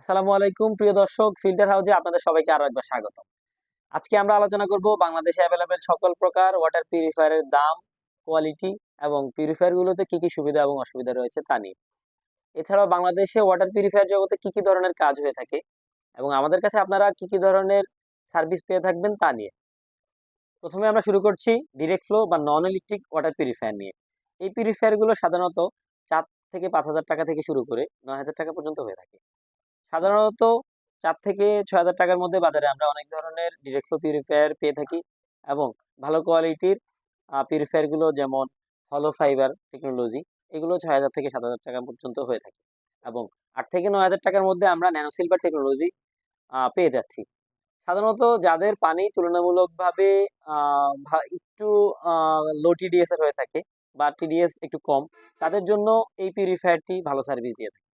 আসসালামু আলাইকুম, প্রিয় দর্শক, ফিল্টার হাউজে আপনাদের সবাইকে আরও একবার স্বাগত আজকে আমরা আলোচনা করব বাংলাদেশে অ্যাভেলেবেল সকল প্রকার ওয়াটার পিউরিফায়ারের দাম কোয়ালিটি এবং পিউরিফায়ার গুলোতে কি কি সুবিধা এবং অসুবিধা রয়েছে তা নিয়ে। এছাড়াও বাংলাদেশে ওয়াটার পিউরিফায়ার জগতে কি কি ধরনের কাজ হয়ে থাকে এবং আমাদের কাছে আপনারা কি কি ধরনের সার্ভিস পেয়ে থাকবেন তা নিয়ে। প্রথমে আমরা শুরু করছি ডিরেক্ট ফ্লো বা নন ইলেকট্রিক ওয়াটার পিউরিফায়ার নিয়ে। এই পিউরিফায়ারগুলো সাধারণত চার থেকে পাঁচ হাজার টাকা থেকে শুরু করে নয় হাজার টাকা পর্যন্ত হয়ে থাকে। সাধারণত চার থেকে ছয় হাজার টাকার মধ্যে বাজারে আমরা অনেক ধরনের ডিরেক্ট পিউরিফায়ার পেয়ে থাকি এবং ভালো কোয়ালিটির পিউরিফায়ারগুলো যেমন হলো ফাইবার টেকনোলজি এগুলো ছয় হাজার থেকে সাত হাজার টাকা পর্যন্ত হয়ে থাকে এবং আট থেকে নয় হাজার টাকার মধ্যে আমরা ন্যানো সিলভার টেকনোলজি পেয়ে যাচ্ছি। সাধারণত যাদের পানি তুলনামূলকভাবে একটু লো টিডিএস এর হয়ে থাকে বা টিডিএস একটু কম, তাদের জন্য এই পিউরিফায়ারটি ভালো সার্ভিস দিয়ে থাকে।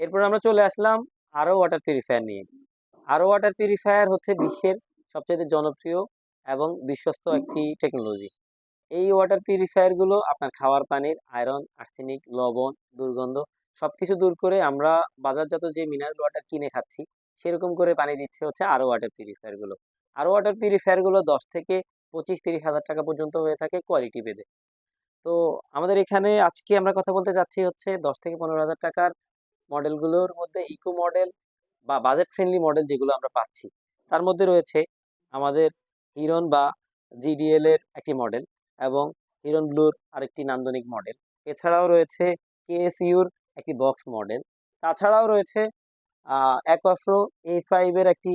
এরপর আমরা চলে আসলাম আরও ওয়াটার পিউরিফায়ার নিয়ে। আরও ওয়াটার পিউরিফায়ার হচ্ছে বিশ্বের সবচেয়ে জনপ্রিয় এবং বিশ্বস্ত একটি টেকনোলজি এই ওয়াটার পিউরিফায়ারগুলো আপনার খাওয়ার পানির আয়রন আর্সেনিক লবণ, দুর্গন্ধ সবকিছু দূর করে আমরা বাজারজাত যে মিনারেল ওয়াটার কিনে খাচ্ছি, সেরকম করে পানি দিচ্ছে হচ্ছে আরও ওয়াটার পিউরিফায়ারগুলো। আরও ওয়াটার পিউরিফায়ারগুলো দশ থেকে পঁচিশ তিরিশ হাজার টাকা পর্যন্ত হয়ে থাকে কোয়ালিটি ভেদে। তো আমাদের এখানে আজকে আমরা কথা বলতে যাচ্ছি হচ্ছে দশ থেকে পনেরো হাজার টাকার মডেলগুলোর মধ্যে ইকো মডেল বা বাজেট ফ্রেন্ডলি মডেল যেগুলো আমরা পাচ্ছি, তার মধ্যে রয়েছে আমাদের হিরন বা জিডিএল এর একটি মডেল এবং হিরন ব্লুর আরেকটি নান্দনিক মডেল এছাড়াও রয়েছে কেএসইউর একটি বক্স মডেল তাছাড়াও রয়েছে অ্যাকোয়াফ্রো এ ফাইভের একটি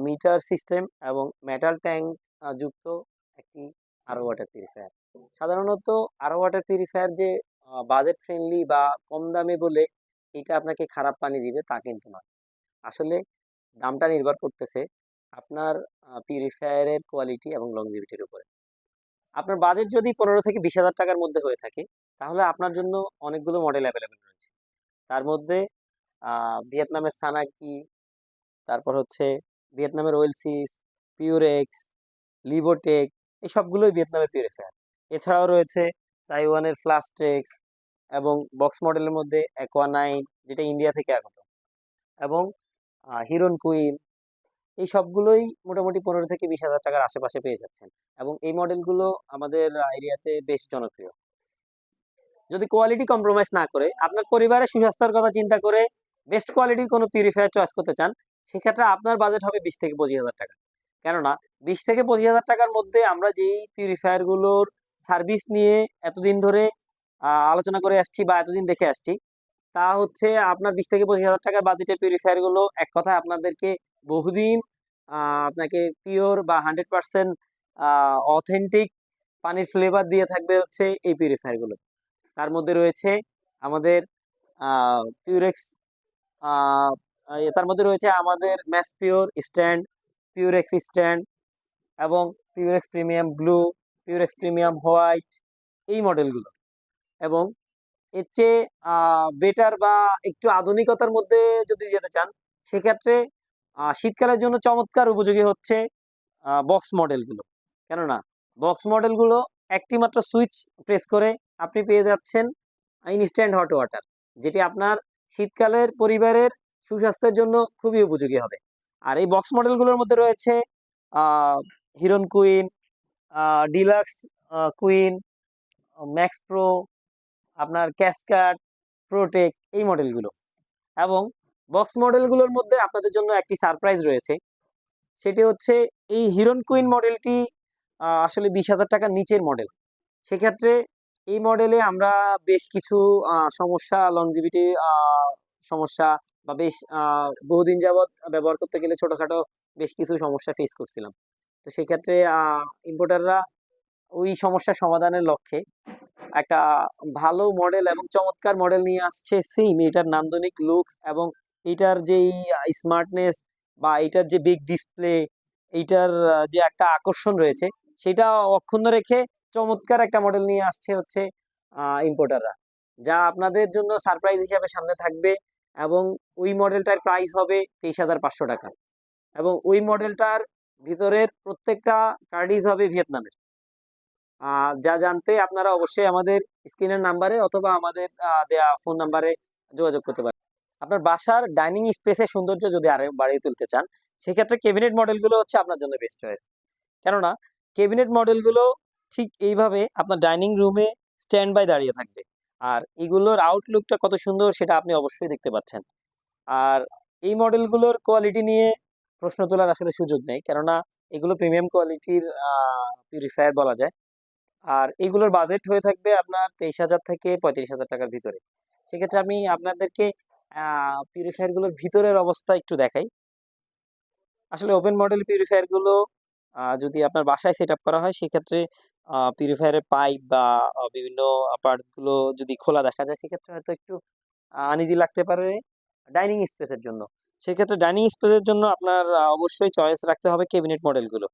মিটার সিস্টেম এবং মেটাল ট্যাঙ্ক যুক্ত একটি আরও ওয়াটার পিউরিফায়ার সাধারণত আরও ওয়াটার পিউরিফায়ার যে বাজেট ফ্রেন্ডলি বা কম দামে বলে এটা আপনাকে খারাপ পানি দিবে তা কিন্তু নয়। আসলে দামটা নির্ভর করতেছে আপনার পিউরিফায়ারের কোয়ালিটি এবং লংজিভিটির উপরে। আপনার বাজেট যদি পনেরো থেকে বিশ হাজার টাকার মধ্যে হয়ে থাকে, তাহলে আপনার জন্য অনেকগুলো মডেল অ্যাভেলেবেল রয়েছে। তার মধ্যে ভিয়েতনামের সানাকি তারপর হচ্ছে ভিয়েতনামের ওয়েলসিস পিউরেক্স লিবোটেক এই সবগুলোই ভিয়েতনামের পিউরিফায়ার এছাড়াও রয়েছে তাইওয়ানের ফ্লাস্টেক্স এবং বক্স মডেলের মধ্যে অ্যাকোয়া নাইন যেটা ইন্ডিয়া থেকে আগত, এবং হিরন কুইন এই সবগুলোই মোটামুটি পনেরো থেকে বিশ হাজার টাকার আশেপাশে পেয়ে যাচ্ছেন, এবং এই মডেলগুলো আমাদের এরিয়াতে বেশ জনপ্রিয়। যদি কোয়ালিটি কম্প্রোমাইজ না করে, আপনার পরিবারের সুস্বাস্থ্যের কথা চিন্তা করে বেস্ট কোয়ালিটির কোনো পিউরিফায়ার চয়েস করতে চান, সেক্ষেত্রে আপনার বাজেট হবে বিশ থেকে পঁচিশ হাজার টাকা। কেননা, বিশ থেকে পঁচিশ হাজার টাকার মধ্যে আমরা যেই পিউরিফায়ারগুলোর সার্ভিস নিয়ে এতদিন ধরে আলোচনা করে আসছি বা এতদিন দেখে আসছি। তা হচ্ছে আপনার বিশ থেকে পঁচিশ হাজার টাকার বাজেটের পিউরিফায়ারগুলো এক কথায় আপনাদেরকে বহুদিন আপনাকে পিওর বা হান্ড্রেড পার্সেন্ট অথেন্টিক পানির ফ্লেভার দিয়ে থাকবে হচ্ছে এই পিউরিফায়ারগুলো। তার মধ্যে রয়েছে আমাদের পিউরেক্স তার মধ্যে রয়েছে আমাদের max pure stand Purex stand এবং Purex premium blue Purex premium white এই মডেলগুলো এবং এর চেয়ে বেটার বা একটু আধুনিকতার মধ্যে যদি যেতে চান, সেক্ষেত্রে শীতকালের জন্য চমৎকার উপযোগী হচ্ছে বক্স মডেলগুলো কেননা বক্স মডেলগুলো একটি মাত্র সুইচ প্রেস করে আপনি পেয়ে যাচ্ছেন ইনস্ট্যান্ট হট ওয়াটার যেটি আপনার শীতকালের পরিবারের সুস্বাস্থ্যের জন্য খুবই উপযোগী হবে। আর এই বক্স মডেলগুলোর মধ্যে রয়েছে হিরন queen deluxe queen max pro আপনার ক্যাসকাট প্রোটেক এই মডেলগুলো এবং বক্স মডেলগুলোর মধ্যে আপনাদের জন্য একটি সারপ্রাইজ রয়েছে। সেটি হচ্ছে এই হিরন কুইন মডেলটি আসলে বিশ হাজার টাকার নিচের মডেল সেক্ষেত্রে এই মডেলে আমরা বেশ কিছু সমস্যা লংজিভিটি সমস্যা বা বেশ বহুদিন যাবৎ ব্যবহার করতে গেলে ছোটোখাটো বেশ কিছু সমস্যা ফেস করছিলাম। তো সেক্ষেত্রে ইম্পোর্টাররা ওই সমস্যার সমাধানের লক্ষ্যে একটা ভালো মডেল এবং চমৎকার মডেল নিয়ে আসছে সেম এটার নান্দনিক লুকস এবং এটার যেই স্মার্টনেস বা এটার যে বিগ ডিসপ্লে এইটার যে একটা আকর্ষণ রয়েছে, সেটা অক্ষুণ্ণ রেখে চমৎকার একটা মডেল নিয়ে আসছে হচ্ছে ইম্পোর্টাররা যা আপনাদের জন্য সারপ্রাইজ হিসাবে সামনে থাকবে এবং ওই মডেলটার প্রাইস হবে তেইশ হাজার পাঁচশো টাকা। এবং ওই মডেলটার ভিতরের প্রত্যেকটা কার্ডিজ হবে ভিয়েতনামের। যা জানতে আপনারা অবশ্যই আমাদের স্ক্রিনের নাম্বারে অথবা আমাদের দেয়া ফোন নাম্বারে যোগাযোগ করতে পারেন। আপনার বাসার ডাইনিং স্পেসের সৌন্দর্য যদি আরও বাড়িয়ে তুলতে চান, সেক্ষেত্রে ক্যাবিনেট মডেলগুলো হচ্ছে আপনার জন্য বেস্ট চয়েস। কেননা, ক্যাবিনেট মডেলগুলো ঠিক এইভাবে আপনার ডাইনিং রুমে স্ট্যান্ড বাই দাঁড়িয়ে থাকবে। আর এগুলোর আউটলুকটা কত সুন্দর সেটা আপনি অবশ্যই দেখতে পাচ্ছেন। আর এই মডেলগুলোর কোয়ালিটি নিয়ে প্রশ্ন তোলার আসলে সুযোগ নেই। কেননা, এগুলো প্রিমিয়াম কোয়ালিটির পিউরিফায়ার বলা যায়। আর এগুলোর বাজেট হয়ে থাকবে আপনার তেইশ হাজার থেকে পঁয়ত্রিশ হাজার টাকার ভিতরে। সেক্ষেত্রে আমি আপনাদেরকে পিউরিফায়ারগুলোর ভিতরের অবস্থা একটু দেখাই। আসলে ওপেন মডেল পিউরিফায়ারগুলো যদি আপনার বাসায় সেট করা হয়, সেক্ষেত্রে পিউরিফায়ারের পাইপ বা বিভিন্ন পার্টসগুলো যদি খোলা দেখা যায়, সেক্ষেত্রে হয়তো একটু আনইজি লাগতে পারে ডাইনিং স্পেসের জন্য। সেক্ষেত্রে ডাইনিং স্পেসের জন্য আপনার অবশ্যই চয়েস রাখতে হবে ক্যাবিনেট মডেলগুলো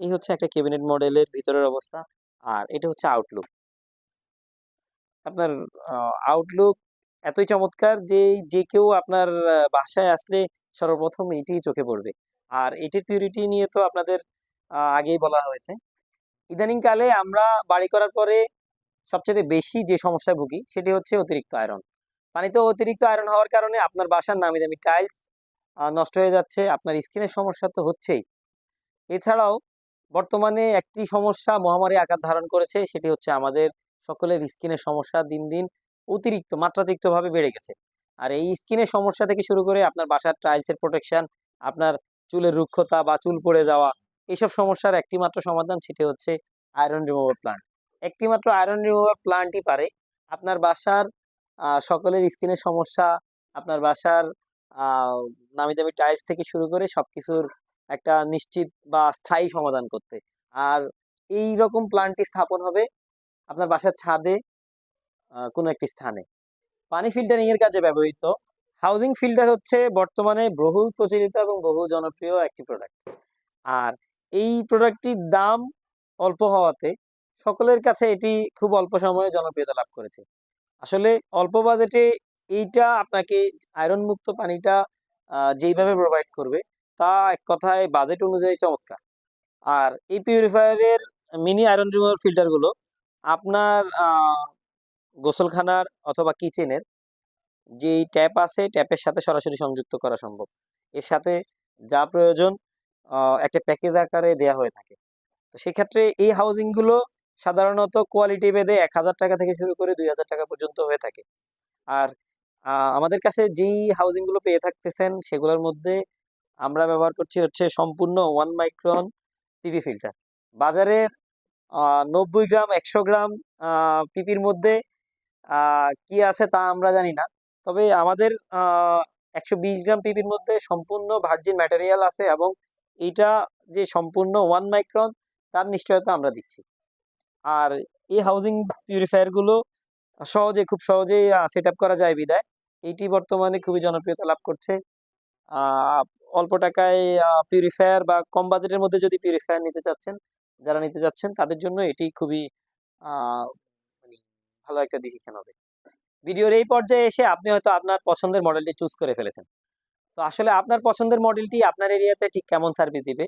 এই হচ্ছে একটা ক্যাবিনেট মডেলের ভিতরের অবস্থা। আর এটা হচ্ছে আউটলুক আপনার আউটলুক এতই চমৎকার যে যে কেউ আপনার বাসায় আসলে সর্বপ্রথম এটি চোখে পড়বে। আর এটির পিউরিটি নিয়ে তো আপনাদের আগেই বলা হয়েছে। ইদানিং কালে আমরা বাড়ি করার পরে সবচেয়ে বেশি যে সমস্যায় ভুগি সেটি হচ্ছে অতিরিক্ত আয়রন পানিতে অতিরিক্ত আয়রন হওয়ার কারণে আপনার বাসার নামি দামি টাইলস নষ্ট হয়ে যাচ্ছে, আপনার স্কিনের সমস্যা তো হচ্ছেই। এছাড়াও বর্তমানে একটি সমস্যা মহামারী আকার ধারণ করেছে, সেটি হচ্ছে আমাদের সকলের স্কিনের সমস্যা দিন দিন অতিরিক্ত মাত্রাতিরিক্ত ভাবে বেড়ে গেছে। আর এই স্কিনের সমস্যা থেকে শুরু করে আপনার বাসার টাইলসের প্রোটেকশন আপনার চুলের রুক্ষতা বা চুল পড়ে যাওয়া এইসব সমস্যার একটি মাত্র সমাধান সেটি হচ্ছে আয়রন রিমুভার প্লান্ট একটি মাত্র আয়রন রিমুভার প্লান্টই পারে আপনার বাসার সকলের স্কিনের সমস্যা, আপনার বাসার নামি দামি টাইলস থেকে শুরু করে সবকিছুর একটা নিশ্চিত বা স্থায়ী সমাধান করতে। আর এই রকম প্ল্যান্টটি স্থাপন হবে আপনার বাসার ছাদে কোনো একটি স্থানে। পানি ফিল্টারিং এর কাজে ব্যবহৃত। হাউজিং ফিল্টার হচ্ছে বর্তমানে বহুল প্রচলিত এবং বহু জনপ্রিয় একটি প্রোডাক্ট আর এই প্রোডাক্টটির দাম অল্প হওয়াতে সকলের কাছে এটি খুব অল্প সময়ে জনপ্রিয়তা লাভ করেছে। আসলে অল্প বাজেটে এইটা আপনাকে আয়রন মুক্ত পানিটা যেইভাবে প্রোভাইড করবে তা এক কথায় বাজেট অনুযায়ী চমৎকার। আর এই পিউরিফায়ারের মিনি আয়রন রিমুভার ফিল্টারগুলো আপনার গোসলখানার অথবা কিচেনের যেই ট্যাপ আছে ট্যাপের সাথে সরাসরি সংযুক্ত করা সম্ভব। এর সাথে যা প্রয়োজন একটা প্যাকেজ আকারে দেয়া হয়ে থাকে। তো সেক্ষেত্রে এই হাউজিংগুলো সাধারণত কোয়ালিটি ভেদে এক হাজার টাকা থেকে শুরু করে দুই হাজার টাকা পর্যন্ত হয়ে থাকে। আর আমাদের কাছে যেই হাউজিংগুলো পেয়ে থাকতেছেন, সেগুলোর মধ্যে আমরা ব্যবহার করছি হচ্ছে সম্পূর্ণ ওয়ান মাইক্রন পিপি ফিল্টার বাজারের আহ, নব্বই গ্রাম একশো গ্রাম পিপির মধ্যে কি আছে তা আমরা জানি না। তবে আমাদের একশো বিশ গ্রাম পিপির মধ্যে সম্পূর্ণ ভার্জিন ম্যাটেরিয়াল আছে এবং এইটা যে সম্পূর্ণ ওয়ান মাইক্রন তার নিশ্চয়তা আমরা দিচ্ছি। আর এই হাউজিং পিউরিফায়ারগুলো সহজে খুব সহজেই সেট করা যায় বিদায়। এইটি বর্তমানে খুবই জনপ্রিয়তা লাভ করছে। অল্প টাকায় পিউরিফায়ার বা কম বাজেটের মধ্যে যদি পিউরিফায়ার নিতে চাচ্ছেন, যারা নিতে যাচ্ছেন তাদের জন্য এটি খুবই মানে ভালো একটা ডিসিশন হবে। ভিডিওর এই পর্যায়ে এসে আপনি হয়তো আপনার পছন্দের মডেলটি চুজ করে ফেলেছেন। তো আসলে আপনার পছন্দের মডেলটি আপনার এরিয়াতে ঠিক কেমন সার্ভিস দিবে,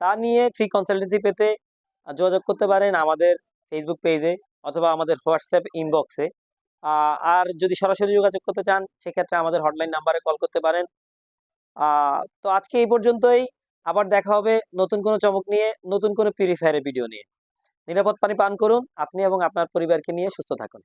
তা নিয়ে ফ্রি কনসালটেন্সি পেতে যোগাযোগ করতে পারেন আমাদের ফেসবুক পেজে অথবা আমাদের হোয়াটসঅ্যাপ ইনবক্সে আর যদি সরাসরি যোগাযোগ করতে চান, সেক্ষেত্রে আমাদের হটলাইন নাম্বারে কল করতে পারেন। তো আজকে এই পর্যন্তই। আবার দেখা হবে নতুন কোনো চমক নিয়ে, নতুন কোনো পিউরিফায়ারের ভিডিও নিয়ে। নিরাপদ পানি পান করুন, আপনি এবং আপনার পরিবারকে নিয়ে সুস্থ থাকুন।